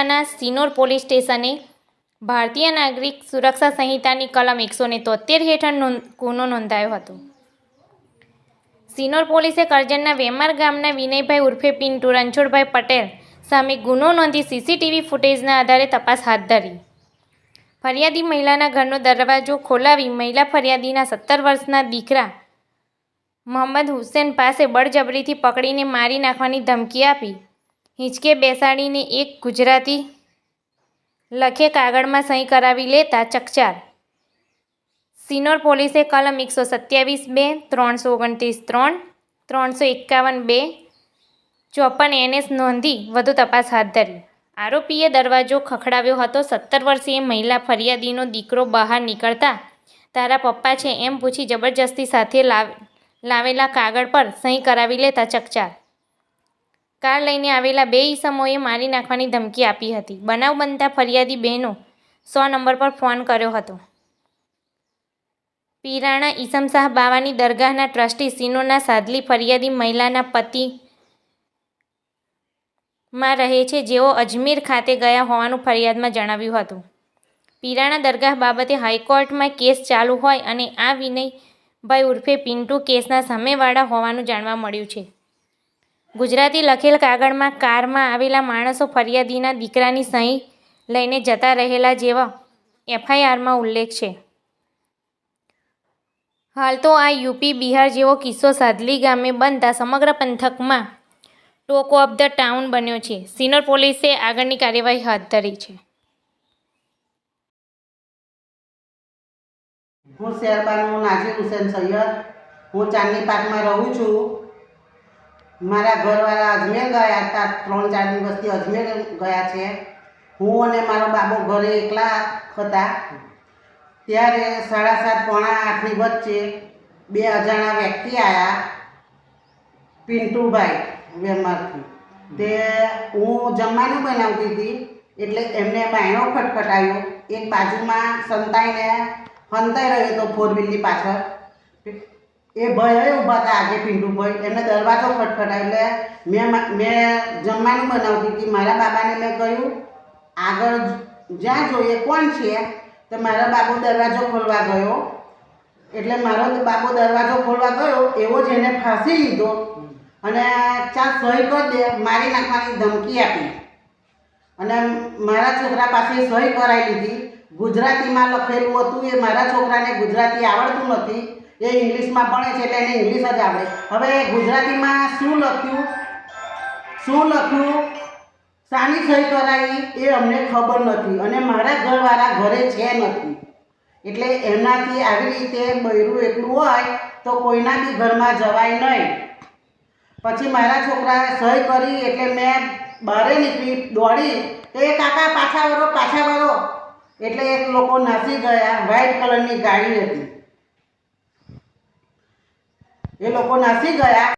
જિલ્લાના સિનોર પોલીસ સ્ટેશને ભારતીય નાગરિક સુરક્ષા સંહિતાની કલમ એકસો ને તોતેર હેઠળ ગુનો નોંધાયો હતો. સિનોર પોલીસે કરજણના વેમાર ગામના વિનયભાઈ ઉર્ફે પિન્ટુ રણછોડભાઈ પટેલ સામે ગુનો નોંધી સીસીટીવી ફૂટેજના આધારે તપાસ હાથ ધરી. ફરિયાદી મહિલાના ઘરનો દરવાજો ખોલાવી મહિલા ફરિયાદીના સત્તર વર્ષના દીકરા મોહમ્મદ હુસેન પાસે બળજબરીથી પકડીને મારી નાખવાની ધમકી આપી. હિંચકે બેસાડીને એક ગુજરાતી લખે કાગળમાં સહી કરાવી લેતા ચકચાર. સિનોર પોલીસે કલમ એકસો સત્યાવીસ બે, ત્રણસો ઓગણત્રીસ ત્રણ, ત્રણસો એકાવન બે, ચોપન એનએસ નોંધી વધુ તપાસ હાથ ધરી. આરોપીએ દરવાજો ખખડાવ્યો હતો. સત્તર વર્ષીય મહિલા ફરિયાદીનો દીકરો બહાર નીકળતા તારા પપ્પા છે એમ પૂછી જબરજસ્તી સાથે લાવ, લાવેલા કાગળ પર સહી કરાવી લેતા ચકચાર. કાર લઈને આવેલા બે ઈસમોએ મારી નાખવાની ધમકી આપી હતી. બનાવ બનતા ફરિયાદી બહેનો સો નંબર પર ફોન કર્યો હતો. પીરાણા ઈસમશાહ બાવાની દરગાહના ટ્રસ્ટી સિનોના સાદલી ફરિયાદી મહિલાના પતિ માં રહે છે, જેઓ અજમેર ખાતે ગયા હોવાનું ફરિયાદમાં જણાવ્યું હતું. પીરાણા દરગાહ બાબતે હાઈકોર્ટમાં કેસ ચાલુ હોય અને આ વિનયભાઈ ઉર્ફે પિન્ટુ કેસના સામેવાળા હોવાનું જાણવા મળ્યું છે. ગુજરાતી લખેલ કાગળમાં કારમાં આવેલા માણસો ફરિયાદીના દીકરાની સહી લઈને જતા રહેલા જેવા એફઆઈઆરમાં ઉલ્લેખ છે. હાલ તો આ યુપી, બિહાર જેવો કિસ્સો સાદલી ગામે બનતા સમગ્ર પંથકમાં ટોક ઓફ ધ ટાઉન બન્યો છે. સિનોર પોલીસે આગળની કાર્યવાહી હાથ ધરી છે. હું શેરબાનું નાઝીર હુસેન સૈયદ. હું ચાંદની પાર્કમાં રહું છું. મારા ઘરવાળા અજમેર ગયા હતા, ત્રણ ચાર દિવસથી અજમેર ગયા છે. હું અને મારો બાબો ઘરે એકલા હતા. ત્યારે સાડા સાત, પોણા આઠની વચ્ચે બે અજાણા વ્યક્તિ આવ્યા પિન્ટુભાઈ વેમારથી. તે હું જમવાનું બનાવતી હતી, એટલે એમને બાયણો ખટખટાયો. એક બાજુમાં સંતાઈને હંતાઈ રહ્યો હતો ફોર વ્હીલની પાછળ. એ ભાઈ ઊભા હતા આગે ભાઈ એમને દરવાજો ખટખટાય. એટલે મેં મેં જમવાનું બનાવતી હતી. મારા બાબાને મેં કહ્યું, આગળ જ્યાં જોઈએ કોણ છે? તો મારો બાબો દરવાજો ખોલવા ગયો. એટલે મારો બાબો દરવાજો ખોલવા ગયો, એવો જ એને ફાંસી લીધો. અને ચા સહી કરી દે. મારી નાખવાની ધમકી આપી. અને મારા છોકરા પાસે સહી કરાવી લીધી. ગુજરાતીમાં લખેલું હતું એ મારા છોકરાને ગુજરાતી આવડતું નથી. એ ઇંગ્લિશમાં ભણે છે એટલે એને ઇંગ્લિશ જ આવડે. હવે ગુજરાતીમાં શું લખ્યું? શું લખ્યું? સાની સહી કરાવી એ અમને ખબર નથી અને મારા ઘરવાળા ઘરે છે નથી. એટલે એમનાથી આવી રીતે બૈરું એટલું હોય તો કોઈના બી ઘરમાં જવાય નહીં. પછી મારા છોકરાએ સહી કરી એટલે મેં બહારે નીકળી દોડી. એ કાકા પાછા વળો પાછા વળો. એટલે એક લોકો નાસી ગયા, વ્હાઈટ કલરની ગાડી હતી. એ લોકો નાસી ગયા.